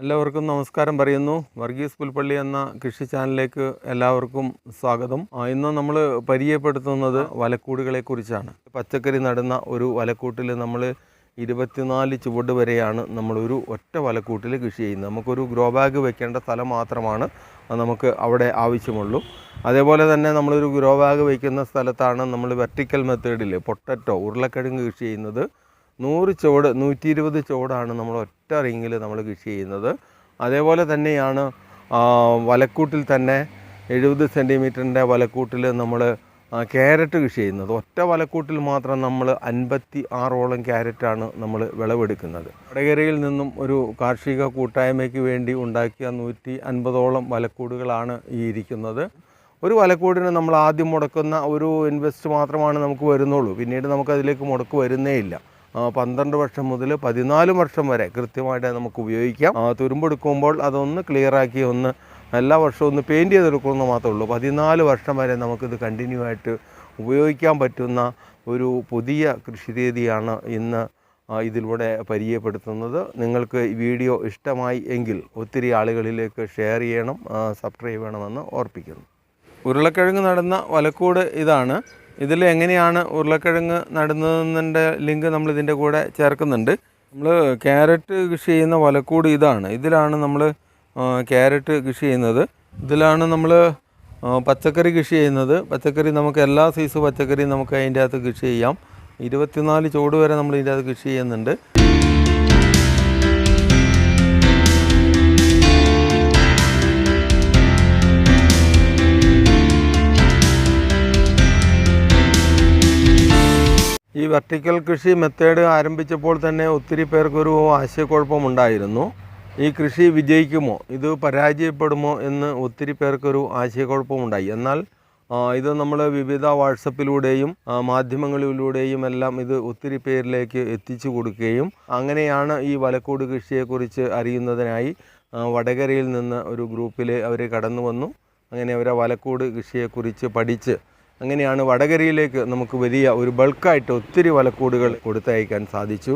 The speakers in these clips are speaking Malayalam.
എല്ലാവർക്കും നമസ്കാരം പറയുന്നു. വർഗീസ് പുൽപ്പള്ളി എന്ന കൃഷി ചാനലിലേക്ക് എല്ലാവർക്കും സ്വാഗതം. ഇന്ന് നമ്മൾ പരിചയപ്പെടുത്തുന്നത് വലക്കൂടുകളെ കുറിച്ചാണ്. പച്ചക്കറി നടുന്ന ഒരു വലക്കൂട്ടിൽ നമ്മൾ ഇരുപത്തിനാല് ചുവട് വരെയാണ് നമ്മളൊരു ഒറ്റ വലക്കൂട്ടിൽ കൃഷി ചെയ്യുന്നത്. നമുക്കൊരു ഗ്രോ ബാഗ് വെക്കേണ്ട സ്ഥലം മാത്രമാണ് നമുക്ക് അവിടെ ആവശ്യമുള്ളൂ. അതേപോലെ തന്നെ നമ്മളൊരു ഗ്രോ ബാഗ് വയ്ക്കുന്ന സ്ഥലത്താണ് നമ്മൾ വെർട്ടിക്കൽ മെത്തേഡിൽ പൊട്ടറ്റോ ഉരുളക്കിഴങ്ങ് കൃഷി ചെയ്യുന്നത്. നൂറ് ചുവട് നൂറ്റി ഇരുപത് ചുവടാണ് നമ്മൾ ഒറ്റ റിങ്ങിൽ നമ്മൾ കൃഷി ചെയ്യുന്നത്. അതേപോലെ തന്നെയാണ് വലക്കൂട്ടിൽ തന്നെ എഴുപത് സെന്റിമീറ്ററിന്റെ വലക്കൂട്ടിൽ നമ്മൾ ക്യാരറ്റ് കൃഷി ചെയ്യുന്നത്. ഒറ്റ വലക്കൂട്ടിൽ മാത്രം നമ്മൾ അൻപത്തി ആറോളം ക്യാരറ്റാണ് നമ്മൾ വിളവെടുക്കുന്നത്. വടകരയിൽ നിന്നും ഒരു കാർഷിക കൂട്ടായ്മയ്ക്ക് വേണ്ടി ഉണ്ടാക്കിയ നൂറ്റി അൻപതോളം വലക്കൂടുകളാണ് ഈ ഇരിക്കുന്നത്. ഒരു വലക്കൂടിന് നമ്മൾ ആദ്യം മുടക്കുന്ന ഒരു ഇൻവെസ്റ്റ് മാത്രമാണ് നമുക്ക് വരുന്നുള്ളൂ. പിന്നീട് നമുക്കതിലേക്ക് മുടക്ക് വരുന്നേ ഇല്ല. പന്ത്രണ്ട് വർഷം മുതൽ പതിനാല് വർഷം വരെ കൃത്യമായിട്ട് നമുക്ക് ഉപയോഗിക്കാം. തുരുമ്പെടുക്കുമ്പോൾ അതൊന്ന് ക്ലിയറാക്കി ഒന്ന് എല്ലാ വർഷവും ഒന്ന് പെയിന്റ് ചെയ്തെടുക്കണമെന്ന് മാത്രമേ ഉള്ളൂ. പതിനാല് വർഷം വരെ നമുക്കിത് കണ്ടിന്യൂ ആയിട്ട് ഉപയോഗിക്കാൻ പറ്റുന്ന ഒരു പുതിയ കൃഷി രീതിയാണ് ഇന്ന് ഇതിലൂടെ പരിചയപ്പെടുത്തുന്നത്. നിങ്ങൾക്ക് ഈ വീഡിയോ ഇഷ്ടമായി എങ്കിൽ ഒത്തിരി ആളുകളിലേക്ക് ഷെയർ ചെയ്യണം സബ്സ്ക്രൈബ് ചെയ്യണമെന്ന് ഓർപ്പിക്കുന്നു. ഉരുളക്കിഴങ്ങ് നടന്ന വലക്കൂട് ഇതാണ്. ഇതിൽ എങ്ങനെയാണ് ഉരുളക്കിഴങ്ങ് നടുന്നതിന്റെ ലിങ്ക് നമ്മൾ ഇതിന്റെ കൂടെ ചേർക്കുന്നുണ്ട്. നമ്മൾ ക്യാരറ്റ് കൃഷി ചെയ്യുന്ന വലക്കൂട് ഇതാണ്. ഇതിലാണ് നമ്മൾ ക്യാരറ്റ് കൃഷി ചെയ്യുന്നത്. ഇതിലാണ് നമ്മൾ പച്ചക്കറി കൃഷി ചെയ്യുന്നത്. പച്ചക്കറി നമുക്ക് എല്ലാ സൈസ് പച്ചക്കറിയും നമുക്ക് അതിന്റെ അകത്ത് കൃഷി ചെയ്യാം. ഇരുപത്തിനാല് ചുവട് വരെ നമ്മൾ ഇതിന്റെ അകത്ത് കൃഷി ചെയ്യുന്നുണ്ട്. ഈ വെർട്ടിക്കൽ കൃഷി മെത്തേഡ് ആരംഭിച്ചപ്പോൾ തന്നെ ഒത്തിരി പേർക്കൊരു ആശയക്കുഴപ്പമുണ്ടായിരുന്നു. ഈ കൃഷി വിജയിക്കുമോ? ഇത് പരാജയപ്പെടുമോ എന്ന് ഒത്തിരി പേർക്കൊരു ആശയക്കുഴപ്പമുണ്ടായി. എന്നാൽ ഇത് നമ്മൾ വിവിധ വാട്സപ്പിലൂടെയും മാധ്യമങ്ങളിലൂടെയും എല്ലാം ഇത് ഒത്തിരി പേരിലേക്ക് എത്തിച്ചു കൊടുക്കുകയും അങ്ങനെയാണ് ഈ വലക്കൂട് കൃഷിയെക്കുറിച്ച് അറിയുന്നതിനായി വടകരയിൽ നിന്ന് ഒരു ഗ്രൂപ്പിൽ അവർ കടന്നു വന്നു അങ്ങനെ അവരെ വലക്കൂട് കൃഷിയെക്കുറിച്ച് പഠിച്ച് അങ്ങനെയാണ് വടകരയിലേക്ക് നമുക്ക് വലിയ ഒരു ബൾക്കായിട്ട് ഒത്തിരി വലക്കൂടുകൾ കൊടുത്തയക്കാൻ സാധിച്ചു.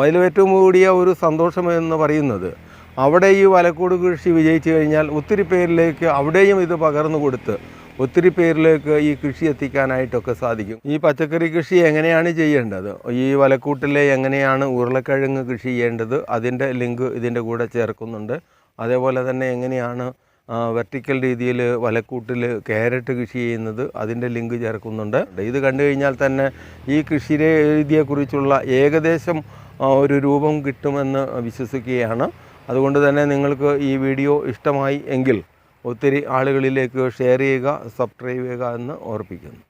അതിൽ ഏറ്റവും കൂടിയ ഒരു സന്തോഷമെന്ന് പറയുന്നത് അവിടെ ഈ വലക്കൂട് കൃഷി വിജയിച്ചു കഴിഞ്ഞാൽ ഒത്തിരി പേരിലേക്ക് അവിടെയും ഇത് പകർന്നു കൊടുത്ത് ഒത്തിരി പേരിലേക്ക് ഈ കൃഷി എത്തിക്കാനായിട്ടൊക്കെ സാധിക്കും. ഈ പച്ചക്കറി കൃഷി എങ്ങനെയാണ് ചെയ്യേണ്ടത്? ഈ വലക്കൂട്ടിലെ എങ്ങനെയാണ് ഉരുളക്കിഴങ്ങ് കൃഷി ചെയ്യേണ്ടത്? അതിന്റെ ലിങ്ക് ഇതിന്റെ കൂടെ ചേർക്കുന്നുണ്ട്. അതേപോലെ തന്നെ എങ്ങനെയാണ് വെർട്ടിക്കൽ രീതിയിൽ വലക്കൂട്ടിൽ കാരറ്റ് കൃഷി ചെയ്യുന്നത് അതിന്റെ ലിങ്ക് ചേർക്കുന്നുണ്ട്. ഇത് കണ്ടു കഴിഞ്ഞാൽ തന്നെ ഈ കൃഷി രീതിയെക്കുറിച്ചുള്ള ഏകദേശം ഒരു രൂപം കിട്ടുമെന്ന് വിശ്വസിക്കുകയാണ്. അതുകൊണ്ട് തന്നെ നിങ്ങൾക്ക് ഈ വീഡിയോ ഇഷ്ടമായി എങ്കിൽ ഒത്തിരി ആളുകളിലേക്ക് ഷെയർ ചെയ്യുക സബ്സ്ക്രൈബ് ചെയ്യുക എന്ന് ഓർപ്പിക്കുന്നു.